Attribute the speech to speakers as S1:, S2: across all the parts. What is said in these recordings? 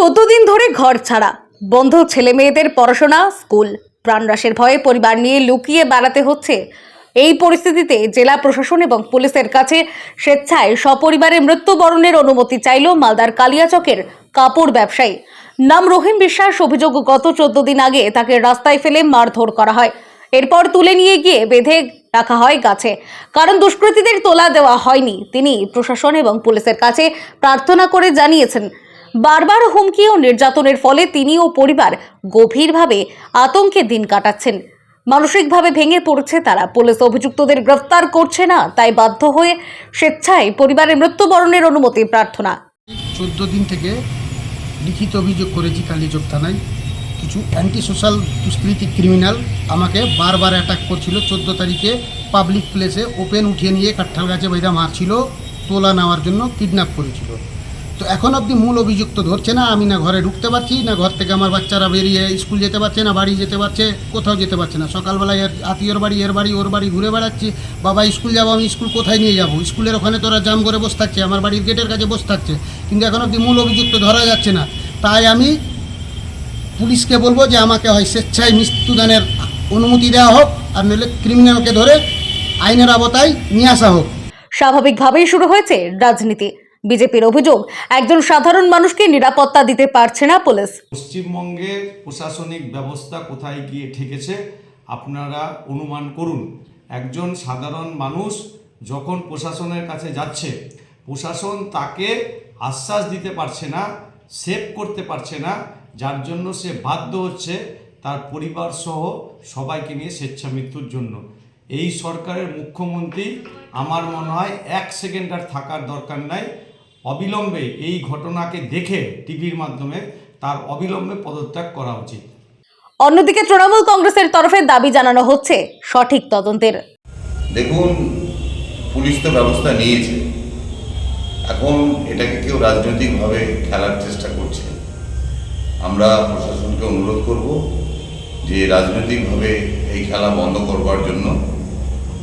S1: চোদ্দ দিন ধরে ঘর ছাড়া। বন্ধ ছেলে মেয়েদের পড়াশোনা, স্কুল। প্রাণরাশের ভয়ে পরিবার নিয়ে লুকিয়ে বেড়াতে হচ্ছে। এই পরিস্থিতিতে জেলা প্রশাসন এবং পুলিশের কাছে স্বেচ্ছায় সপরিবারে মৃত্যুবরণের অনুমতি চাইল মালদার কালিয়াচকের কাপড় ব্যবসায়ী। নাম রহিম বিশ্বাস অভিযোগ, গত চোদ্দ দিন আগে তাকে রাস্তায় ফেলে মারধর করা হয়। এরপর তুলে নিয়ে গিয়ে বেঁধে রাখা হয় গাছে। কারণ দুষ্কৃতীদের তোলা দেওয়া হয়নি। তিনি প্রশাসন এবং পুলিশের কাছে প্রার্থনা করে জানিয়েছেন বারবার হুমকি ও নির্যাতনের ফলে তিনি ও পরিবার গভীরভাবে আতঙ্কে দিন কাটাচ্ছেন। মানসিকভাবে ভেঙে পড়ছে তারা। পুলিশ অভিযুক্তদের গ্রেফতার করছে না, তাই বাধ্য হয়ে স্বেচ্ছায় পরিবারের মৃত্যুবরণের অনুমতি প্রার্থনা।
S2: চোদ্দ দিন থেকে লিখিত অভিযোগ করেছি কালীচক থানায়। কিছু অ্যান্টি সোশ্যাল দুষ্কৃতি ক্রিমিনাল আমাকে বারবার অ্যাটাক করছিল। চোদ্দ তারিখে পাবলিক প্লেসে ওপেন উঠিয়ে নিয়ে কাঁঠাল গাছে বাইরা মারছিল, তোলা নেওয়ার জন্য কিডন্যাপ করেছিল। তো এখন অবধি মূল অভিযুক্ত ধরছে না, আমি না ঘরে ঢুকতে পারছি, না ঘর থেকে আমার বাচ্চারা বেরিয়ে স্কুল যেতে পারছে না, বাড়ি যেতে পারছে, কোথাও যেতে পারছে না। সকালবেলায় এর আত্মীয়র বাড়ি, এর বাড়ি, ওর বাড়ি ঘুরে বেড়াচ্ছি, বাবা স্কুল যাব, আমি স্কুল কোথায় নিয়ে যাব? স্কুলের ওখানে তোরা জাম করে বসে থাকছে, আমার বাড়ির গেটের কাছে বসে থাকছে, কিন্তু এখন অবধি মূল অভিযুক্ত ধরা যাচ্ছে না। তাই আমি পুলিশকে বলব যে আমাকে হয় স্বেচ্ছায় মৃত্যুদানের অনুমতি দেওয়া হোক, আর নইলে ক্রিমিনালকে ধরে আইনের আওতায় নিয়ে আসা হোক।
S1: স্বাভাবিকভাবেই শুরু হয়েছে রাজনীতি। বিজেপির অভিযোগ, একজন সাধারণ মানুষকে নিরাপত্তা দিতে পারছে না পুলিশ।
S3: পশ্চিমবঙ্গের প্রশাসনিক ব্যবস্থা কোথায় গিয়ে ঠেকেছে, আপনারা অনুমান করুন। একজন সাধারণ মানুষ যখন প্রশাসনের কাছে যাচ্ছে, প্রশাসন তাকে আশ্বাস দিতে পারছে না, সেভ করতে পারছে না, যার জন্য সে বাধ্য হচ্ছে তার পরিবার সহ সবাইকে নিয়ে স্বেচ্ছা মৃত্যুর জন্য। এই সরকারের মুখ্যমন্ত্রী, আমার মনে হয় এক সেকেন্ড আর থাকার দরকার নাই। অবিলম্বে এই ঘটনাকে দেখে টিভির মাধ্যমে তার অবিলম্বে পদত্যাগ করা উচিত।
S1: অন্যদিকে তৃণমূল কংগ্রেসের তরফে দাবি জানানো হচ্ছে সঠিক তদন্তের।
S4: দেখুন পুলিশ তো ব্যবস্থা নিয়েছে। এখন এটাকে কেউ রাজনৈতিকভাবে খেলার চেষ্টা করছে। আমরা প্রশাসনকে অনুরোধ করব যে রাজনৈতিকভাবে এই খেলা বন্ধ করবার জন্য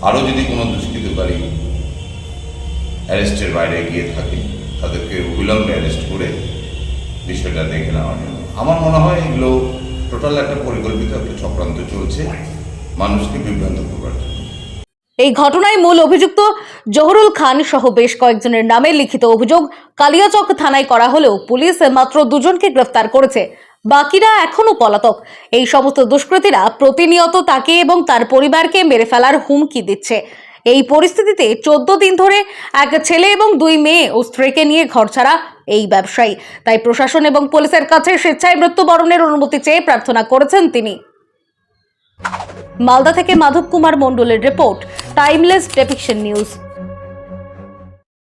S4: আরও যদি কোনো দুষ্কৃতকারী অ্যারেস্টের বাইরে গিয়ে থাকে তাদেরকে অবিলম্বে অ্যারেস্ট করে বিষয়টা দেখে নেওয়ার জন্য আমার মনে হয় এগুলো টোটাল একটা পরিকল্পিত একটা চক্রান্ত চলছে, মানুষকে বিভ্রান্ত করবার জন্য।
S1: এই ঘটনায় মূল অভিযুক্ত জহরুল খান সহ বেশ কয়েকজনের নামে লিখিত অভিযোগ কালিয়াচক থানায় করা হলেও পুলিশ মাত্র দুজনকে গ্রেফতার করেছে। বাকিরা এখনও পলাতক। এই সমস্ত দুষ্কৃতীরা প্রতিনিয়ত তাকে এবং তার পরিবারকে মেরে ফেলার হুমকি দিচ্ছে। এই পরিস্থিতিতে চোদ্দ দিন ধরে এক ছেলে এবং দুই মেয়ে ও স্ত্রীকে নিয়ে ঘর ছাড়া এই ব্যবসায়ী। তাই প্রশাসন এবং পুলিশের কাছে স্বেচ্ছায় মৃত্যুবরণের অনুমতি চেয়ে প্রার্থনা করেছেন তিনি। মালদা থেকে মাধব কুমার মণ্ডলের রিপোর্ট টাইমলেস ডেপিকশন নিউজ